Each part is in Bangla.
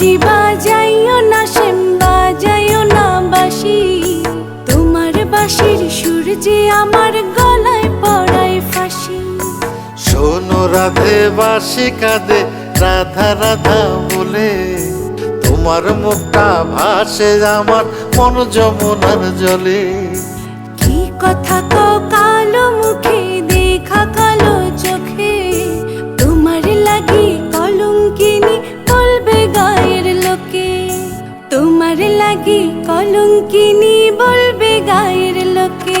বাঁশি বাজাইও না শ্যাম বাজাইও না বাঁশি তোমার বাঁশির সুর যে আমার গলায় পড়ায় ফাঁসি। শোনো রাধে বাঁশি কাঁদে রাধা রাধা বলে। তোমার মুখটা ভাসে আমার মন যমুনার জলে। কি কথা লাগি কলঙ্কিনী বলবে গায়ের লোকে।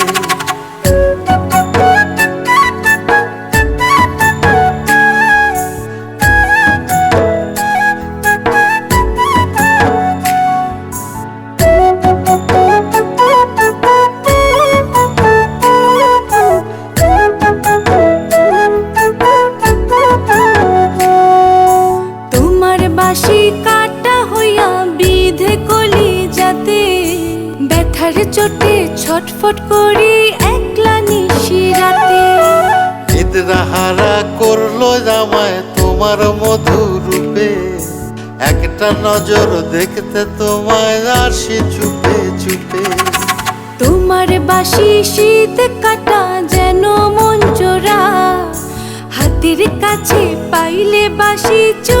বাসি কাটা হইয়া বিধে কলি যাতে ব্যথার চোটে ছটফট করি একলা নিশিরাতে। নিদ্রাহারা করল জামায় তোমার মধু রূপে একটা নজর দেখতে তোমায় আসি চুপে চুপে। তোমার বাসি শীত কাটা যেন মঞ্জরা হাতের কাছে পাইলে বাসি পোড়া